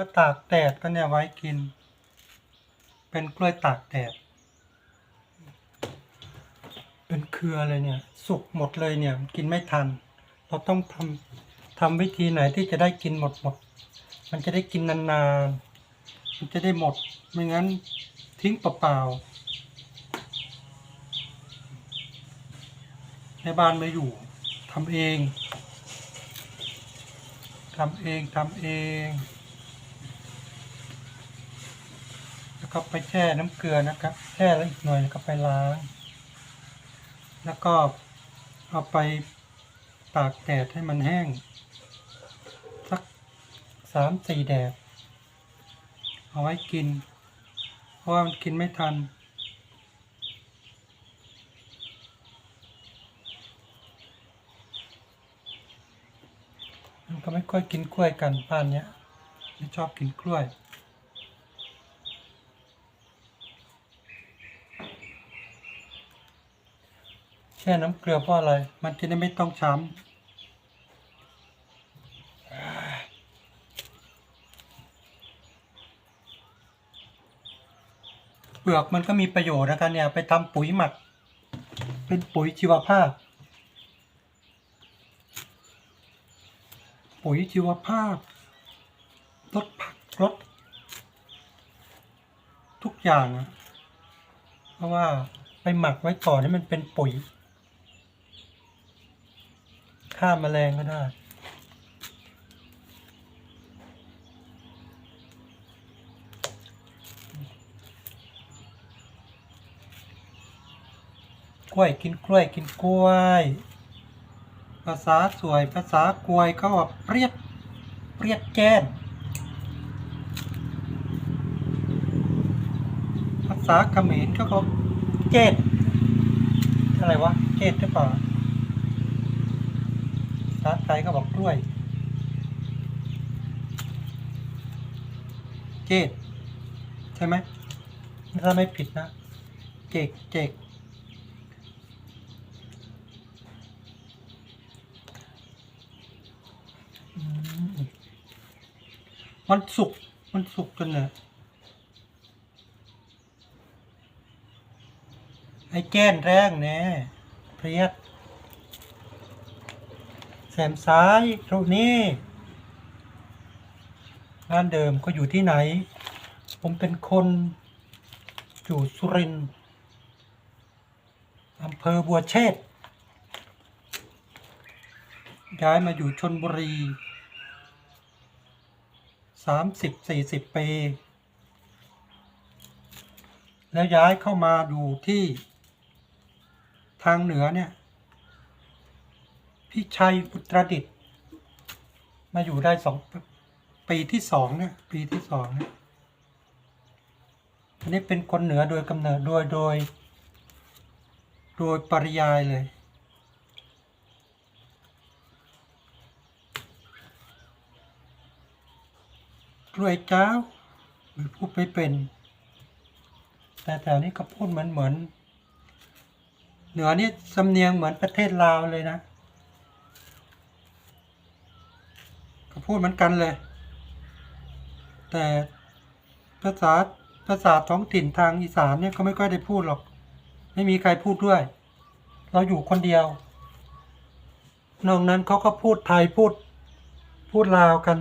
มาตากแดดก็เนี่ยไว้กิน เป็นกล้วยตากแดด เป็นเครือเลยเนี่ย สุกหมดเลยเนี่ยกินไม่ทัน เราต้องทำทำวิธีไหนที่จะได้กินหมดหมด มันจะได้กินนานๆ มันจะได้หมด ไม่งั้นทิ้งเปล่าๆในบ้านไม่อยู่ทำเองทำเองทำเอง ก็ไปแช่น้ำเกลือนะครับ แช่แล้วอีกหน่อยก็ไปล้าง แล้วก็เอาไปตากแดดให้มันแห้ง สักสามสี่แดด เอาไว้กิน เพราะว่ามันกินไม่ทัน มันก็ไม่ค่อยกินกล้วยกันบ้านเนี้ยไม่ชอบกินกล้วย แช่น้ำเกลือเพราะอะไร มันจะได้ไม่ต้องช้ำ เปลือกมันก็มีประโยชน์นะครับเนี่ย ไปทำปุ๋ยหมัก เป็นปุ๋ยชีวภาพ ปุ๋ยชีวภาพลดผักลดทุกอย่าง เพราะว่าไปหมักไว้ก่อนให้มันเป็นปุ๋ย ฆ่าแมลงก็ได้ กล้วยกินกล้วยกินกล้วย ภาษาสวยภาษากล้วยเขาบอกเปรียดเปรียดแกนภาษาเขมรเขาบอกเจดอะไรวะ เจดหรือเปล่าาษาไทยก็บอกกล้วย เจดใช่ไหมถ้าไม่ผิดนะ เจกเจกมมันสุก มันสุกจนเนี่ยไอ้แก้นแรงแน่เพรียด แสมซ้ายตรงนี้บ้านเดิมก็อยู่ที่ไหน ผมเป็นคนอยู่สุรินทร์อำเภอบัวเชษย้ายมาอยู่ชนบุรีสามสิบสี่สิบปี แล้วย้ายเข้ามาอยู่ที่ทางเหนือเนี่ย พี่ชัยอุตรดิตถ์มาอยู่ได้สองปีที่สองเนี่ยปีที่สองเนี่ยอันนี้เป็นคนเหนือโดยกำเนิดโดยโดย โดยปริยายเลย กล้วยเจ้าไม่พูดไม่เป็น แต่แถวนี้เขาพูดเหมือนเหมือน เหนือนี่สำเนียงเหมือนประเทศลาวเลยนะเขา พูดเหมือนกันเลย แต่ภาษาภาษาท้องถิ่นทางอีสานเนี่ยเขาไม่ค่อยได้พูดหรอก ไม่มีใครพูดด้วย เราอยู่คนเดียวนอกนั้นเขาก็พูดไทยพูด พูดลาวกัน